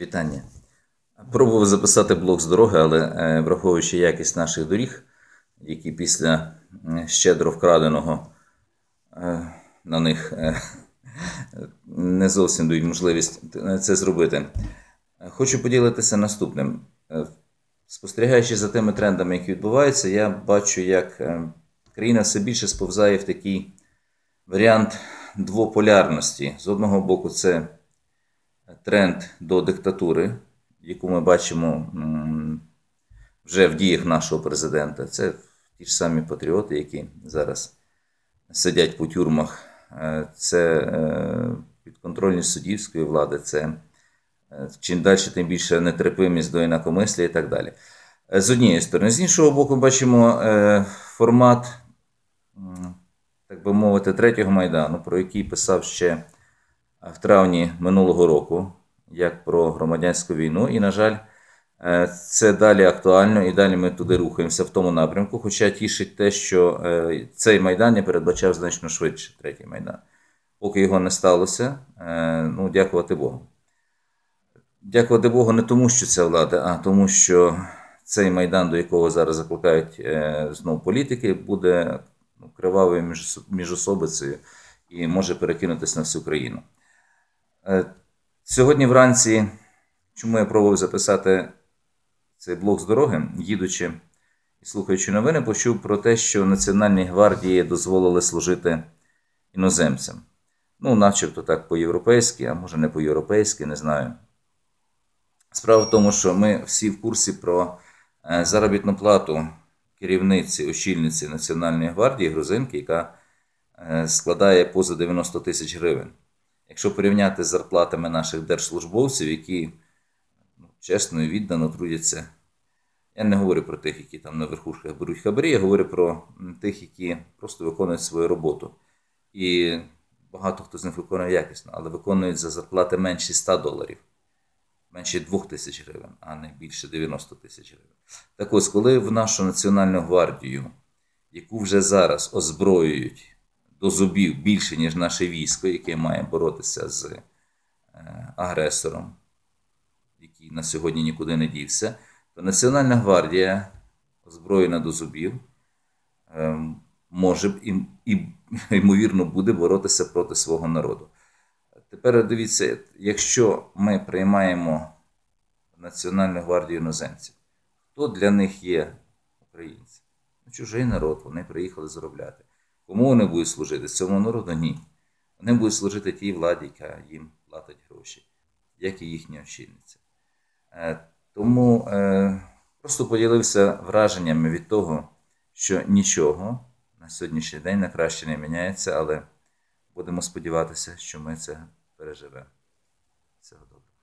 Вітання. Пробував записати блок з дороги, але е, враховуючи якість наших доріг, які після щедро вкраденого е, на них е, не зовсім дають можливість це зробити. Хочу поділитися наступним. Спостерігаючи за тими трендами, які відбуваються, я бачу, як країна все більше сповзає в такий варіант двополярності. З одного боку, це тренд до диктатури, яку ми бачимо вже в діях нашого президента. Це ті ж самі патріоти, які зараз сидять по тюрмах. Е, Це е, підконтрольність суддівської влади, це е, чим далі, тим більше нетерпимість до інакомисля і так далі. З однієї сторони, з іншого боку, бачимо формат, так би мовити, третього майдану, про який писав ще в травні минулого року, як про громадянську війну. І, на жаль, е, це далі актуально, і далі ми туди рухаємося в тому напрямку. Хоча тішить те, що е, цей майдан я передбачав значно швидше, третій майдан. Поки його не сталося, е, ну, дякувати Богу. Дякувати Богу не тому, що це влада, а тому, що цей майдан, до якого зараз закликають знову політики, буде ну, кривавою між, міжособицею і може перекинутися на всю країну. Е, Сьогодні вранці, чому я пробував записати цей блок з дороги, їдучи і слухаючи новини, почув про те, що Національній гвардії дозволили служити іноземцям. Ну, начебто так по-європейськи, а може не по-європейськи, не знаю. Справа в тому, що ми всі в курсі про е, заробітну плату керівниці, очільниці Національної гвардії грузинки, яка е, складає поза 90 тисяч гривень. Якщо порівняти з зарплатами наших держслужбовців, які ну, чесно і віддано трудяться. Я не говорю про тих, які там на верхушках беруть хабарі, я говорю про тих, які просто виконують свою роботу. І багато хто з них виконує якісно, але виконують за зарплати менші 100 доларів, менше 2 тисяч гривень, а не більше 90 тисяч гривень. Так ось, коли в нашу Національну гвардію, яку вже зараз озброюють до зубів більше, ніж наше військо, яке має боротися з е, агресором, який на сьогодні нікуди не дівся, то Національна гвардія, озброєна до зубів, е, може і, і ймовірно буде боротися проти свого народу. Тепер дивіться, якщо ми приймаємо Національну гвардію іноземців, хто для них є українці? Ну, чужий народ, вони приїхали заробляти. Кому вони будуть служити? Цьому народу ні. Вони будуть служити тій владі, яка їм платить гроші, як і їхня очільниця. Е, Тому е, просто поділився враженнями від того, що нічого на сьогоднішній день на краще не міняється, але будемо сподіватися, що ми це переживемо. Всього доброго.